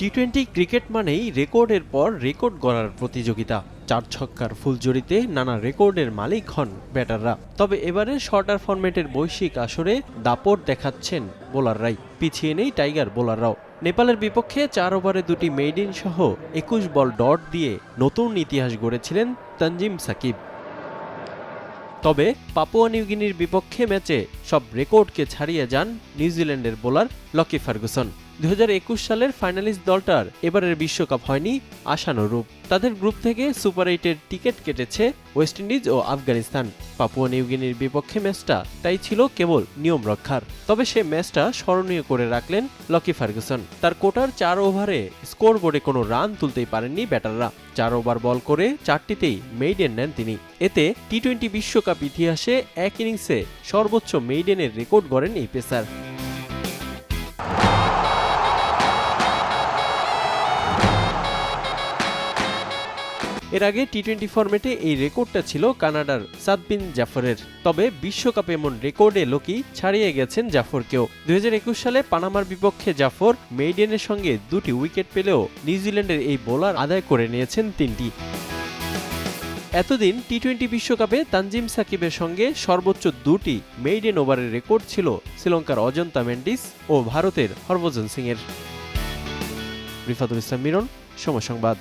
T twenty cricket মানেই রেকর্ডের পর রেকর্ড গড়ার প্রতিযোগিতা। চার ছক্কার ফুলজড়িতে নানা রেকর্ডের মালিক হন ব্যাটাররা। তবে এবারে শর্টার ফরম্যাটের বৈশ্বিক আসরে দাপট দেখাচ্ছেন বোলাররাই। পিছিয়ে নেই টাইগার বোলাররাও। নেপালের বিপক্ষে চার ওভারে দুটি মেইডিন সহ একুশ বল ডট দিয়ে নতুন ইতিহাস গড়েছিলেন তানজিম সাকিব। তবে পাপুয়া নিউগিনির বিপক্ষে ম্যাচে সব রেকর্ডকে ছাড়িয়ে যান নিউজিল্যান্ডের বোলার লকি ফার্গুসন। দুই হাজার একুশ সালের ফাইনালিস্ট দলটার এবারের বিশ্বকাপ হয়নি আশানুরূপ। তাদের গ্রুপ থেকে সুপার এইটের টিকিট কেটেছে ওয়েস্ট ইন্ডিজ ও আফগানিস্তান। পাপুয়া নিউগিনির বিপক্ষে ম্যাচটা তাই ছিল কেবল নিয়ম রক্ষার। তবে সে ম্যাচটা স্মরণীয় করে রাখলেন লকি ফার্গুসন। তার কোটার চার ওভারে স্কোর বোর্ডে কোনো রান তুলতেই পারেননি ব্যাটাররা। চার ওভার বল করে চারটিতেই মেইডেন নেন তিনি। এতে টি টোয়েন্টি বিশ্বকাপ ইতিহাসে এক ইনিংসে সর্বোচ্চ মেইডেনের রেকর্ড গড়েন এই পেসার। এর আগে টি টোয়েন্টি ফরম্যাটে এই রেকর্ডটা ছিল কানাডার সাদবিন জাফরের। তবে বিশ্বকাপে এমন রেকর্ডে লোকি ছাড়িয়ে গেছেন জাফরকেও। দুই হাজার একুশ সালে পানামার বিপক্ষে জাফর মেইডেনের সঙ্গে দুটি উইকেট পেলেও নিউজিল্যান্ডের এই বোলার আদায় করে নিয়েছেন তিনটি। এতদিন টি টোয়েন্টি বিশ্বকাপে তানজিম সাকিবের সঙ্গে সর্বোচ্চ দুটি মেইডেন ওভারের রেকর্ড ছিল শ্রীলঙ্কার অজন্তা মেন্ডিস ও ভারতের হরভজন সিংয়ের। রিফাতুল ইসলাম মিরন, সময় সংবাদ।